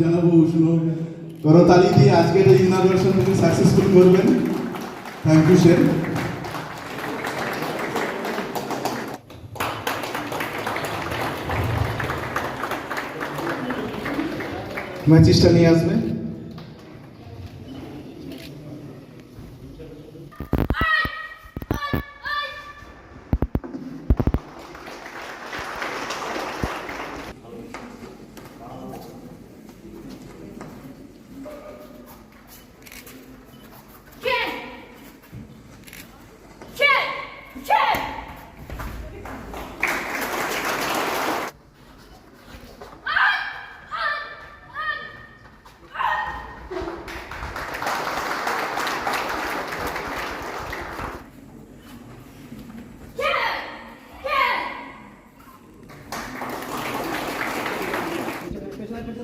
জানাব উষ্ণ করতালি দিয়ে আজকের এই ইনাগ্রেশন সাকসেসফুল করবেন থ্যাংক ইউ স্যার ম্যাচিসটা নিয়ে আসবে নমস্কার,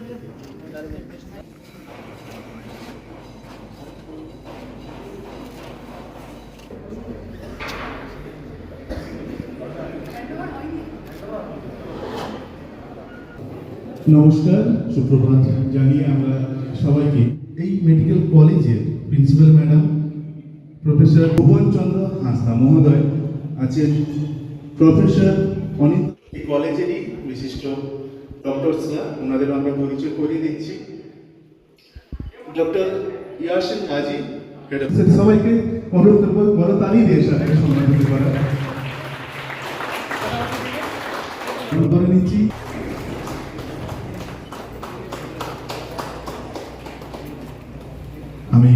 সুপ্রভাত জানিয়ে আমরা সবাইকে এই মেডিকেল কলেজের principal madam, professor Bhuban Chandra Hansda মহোদয়, আছেন প্রফেসর অনিত কলেজেরই বিশিষ্ট ডক্টরসরা ওনাদের আমরা পরিচয় করিয়ে দিচ্ছি। ডক্টর ইয়াসিন অফ সবাইকে অনুরোধ করব বড় তালি দিয়ে সম্মানিত করা করে নিচ্ছি। আমি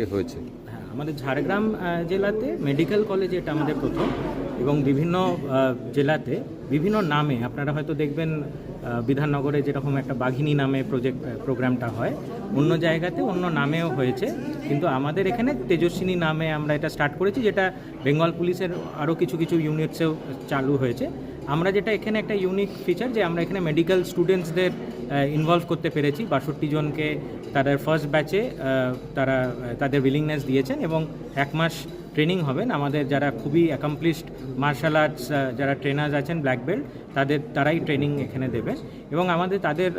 ইয়ে হয়েছে। হ্যাঁ আমাদের ঝাড়গ্রাম জেলাতে মেডিকেল কলেজ এটা আমাদের প্রথম এবং বিভিন্ন জেলাতে বিভিন্ন নামে, আপনারা হয়তো দেখবেন বিধাননগরে যেরকম একটা বাঘিনী নামে প্রজেক্ট প্রোগ্রামটা হয়, অন্য জায়গাতে অন্য নামেও হয়েছে। কিন্তু আমাদের এখানে তেজস্বিনী নামে আমরা এটা স্টার্ট করেছি, যেটা বেঙ্গল পুলিশের আরও কিছু কিছু ইউনিটসেও চালু হয়েছে। আমরা যেটা এখানে একটা ইউনিক ফিচার যে আমরা এখানে মেডিকেল স্টুডেন্টসদের ইনভলভ করতে পেরেছি। বাষট্টি জনকে তাদের ফার্স্ট ব্যাচে তারা তাদের উইলিংনেস দিয়েছেন এবং এক মাস ট্রেনিং হবেন। আমাদের যারা খুবই অ্যাকমপ্লিশড মার্শাল আর্টস যারা ট্রেনার্স আছেন ব্ল্যাক বেল্ট তাদের, তারাই ট্রেনিং এখানে দেবে এবং আমাদের তাদের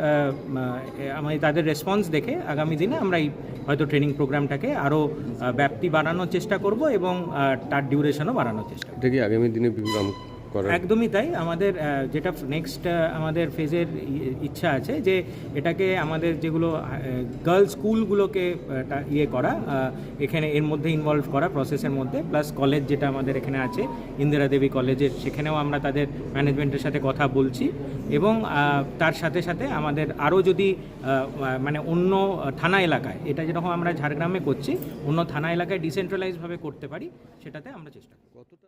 আমাদের তাদের রেসপন্স দেখে আগামী দিনে আমরা এই হয়তো ট্রেনিং প্রোগ্রামটাকে আরও ব্যাপ্তি বাড়ানোর চেষ্টা করব এবং তার ডিউরেশনও বাড়ানোর চেষ্টা কি আগামী দিনে করার। একদমই তাই। আমাদের যেটা নেক্সট আমাদের ফেজের ইচ্ছা আছে যে এটাকে আমাদের যেগুলো গার্লস স্কুলগুলোকে ইয়ে করা এখানে এর মধ্যে ইনভলভ করা প্রসেসের মধ্যে প্লাস কলেজ যেটা আমাদের এখানে আছে ইন্দিরা দেবী কলেজের সেখানেও আমরা তাদের ম্যানেজমেন্টের সাথে কথা বলছি। এবং তার সাথে সাথে আমাদের আরও যদি মানে অন্য থানা এলাকায় এটা যেরকম আমরা ঝাড়গ্রামে করছি অন্য থানা এলাকায় ডিসেন্ট্রালাইজভাবে করতে পারি সেটাতে আমরা চেষ্টা করব। কতটা